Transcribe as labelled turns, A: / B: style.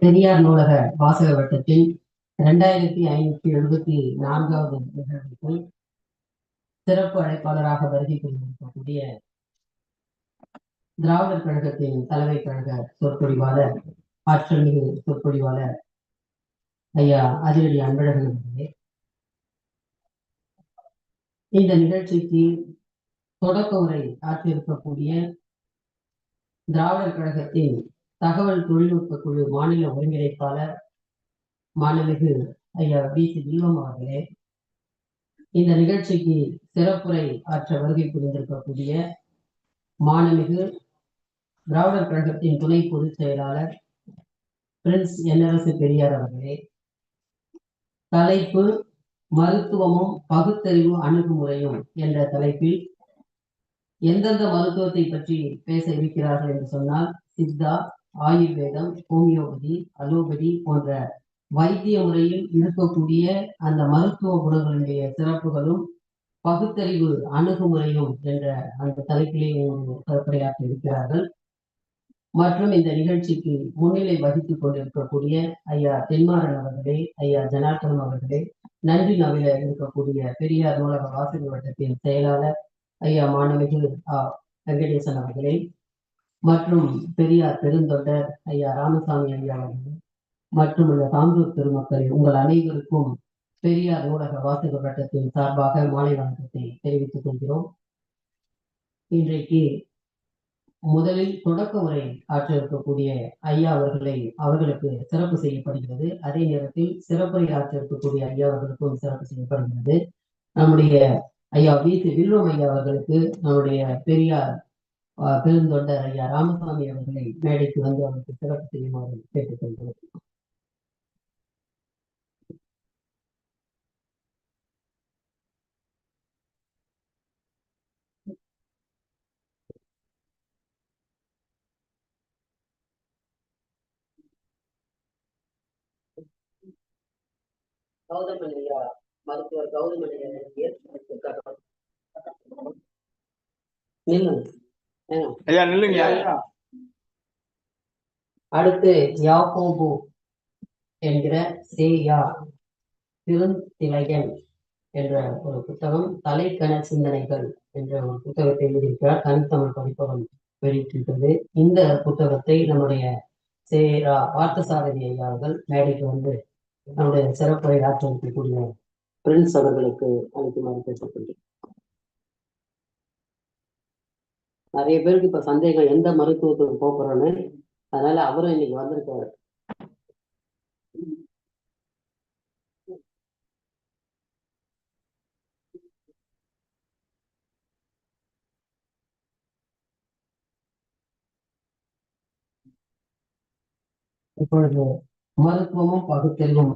A: பெரியார் நூலக வாசக வட்டத்தில் இரண்டாயிரத்தி ஐநூத்தி எழுபத்தி நான்காவது நிகழ்வுக்கு சிறப்பு அழைப்பாளராக வருகை கொண்டிருக்கக்கூடிய திராவிடர் கழகத்தின் தலைமை கழக சொற்பொழிவாளர் ஆற்றல் மிகு சொற்பொழிவாளர் ஐயா அதிரடி அன்பழகன் அவர்களே. இந்த நிகழ்ச்சிக்கு தொடக்க உரை ஆற்றியிருக்கக்கூடிய திராவிடர் கழகத்தின் தகவல் தொழில்நுட்ப குழு மாநில ஒருங்கிணைப்பாளர் மாணவிகு ஐயா பி சி வில்வம் அவர்களே இந்த நிகழ்ச்சிக்கு சிறப்புரை ஆற்ற வருகை புரிந்திருக்கக்கூடிய மாணவிகு திராவிடர் கழகத்தின் துணை பொதுச் செயலாளர் பிரின்ஸ் என்எரசு பெரியார் அவர்களே தலைப்பு மருத்துவமும் பகுத்தறிவு அணுகுமுறையும் என்ற தலைப்பில் எந்தெந்த மருத்துவத்தை பற்றி பேச இருக்கிறார்கள் என்று சொன்னால் சித்தா ஆயுர்வேதம் ஹோமியோபதி அலோபதி போன்ற வைத்திய முறையில் இருக்கக்கூடிய அந்த மருத்துவ குணங்களுடைய சிறப்புகளும் பகுத்தறிவு அணுகுமுறையும் என்ற அந்த தலைப்பிலே சிறப்புரையாற்ற இருக்கிறார்கள். மற்றும் இந்த நிகழ்ச்சிக்கு முன்னிலை வகித்துக் கொண்டிருக்கக்கூடிய ஐயா தென்மாறன் அவர்களே ஐயா ஜனார்த்தனம் அவர்களே நன்றி நவில இருக்கக்கூடிய பெரியார் நூலக வாசல் வட்டத்தின் செயலாளர் ஐயா மாணவிகள் ஆ வெங்கடேசன் அவர்களே மற்றும் பெரியார் பெருந்தொண்டர் ஐயா ராமசாமி ஐயா அவர்களே மற்றும் இந்த தாந்தூர் பெருமக்கள் உங்கள் அனைவருக்கும் பெரியார் ஊடக வாசக வட்டத்தின் சார்பாக மாலை வணக்கத்தை தெரிவித்துக் கொள்கிறோம். இன்றைக்கு முதலில் தொடக்க உரை ஆற்ற இருக்கக்கூடிய ஐயா அவர்களை அவர்களுக்கு சிறப்பு செய்யப்படுகிறது. அதே நேரத்தில் சிறப்புரை ஆற்ற இருக்கக்கூடிய ஐயா அவர்களுக்கும் சிறப்பு செய்யப்படுகிறது. நம்முடைய ஐயா வீட்டு வில்வம் ஐயா அவர்களுக்கு நம்முடைய பெரியார் பெருந்தொண்டர் ஐயா ராமசாமி அவர்களை மேடைக்கு வந்து அவருக்கு சிறப்பு செய்யுமாறு கேட்டுக்கொள்கிறோம் கௌதமன் ஐயா மருத்துவர்
B: நில்லுங்க.
A: அடுத்து யாக்கோபு என்கிற சேயா திருந்திலையன் என்ற ஒரு புத்தகம் தலைக்கண சிந்தனைகள் என்ற ஒரு புத்தகத்தை எழுதியிருக்கிறார். தனித்தமிழ் பதிப்பகம் வெளியிட்டிருக்கிறது. இந்த புத்தகத்தை நம்முடைய சேரா பார்த்தசாரதி ஐயா அவர்கள் மேடைக்கு வந்து நம்முடைய சிறப்புரை ஆற்ற இருக்கக்கூடிய பிரின்ஸ் அவர்களுக்கு அளிக்குமாறு கேட்டுக்கொள்கிறேன். நிறைய பேருக்கு இப்ப சந்தேகம் எந்த மருத்துவத்துக்கு போகிறோன்னு அதனால அவரும் இன்னைக்கு வந்திருக்காரு. இப்பொழுது மருத்துவமும் பகுத்தறிவும்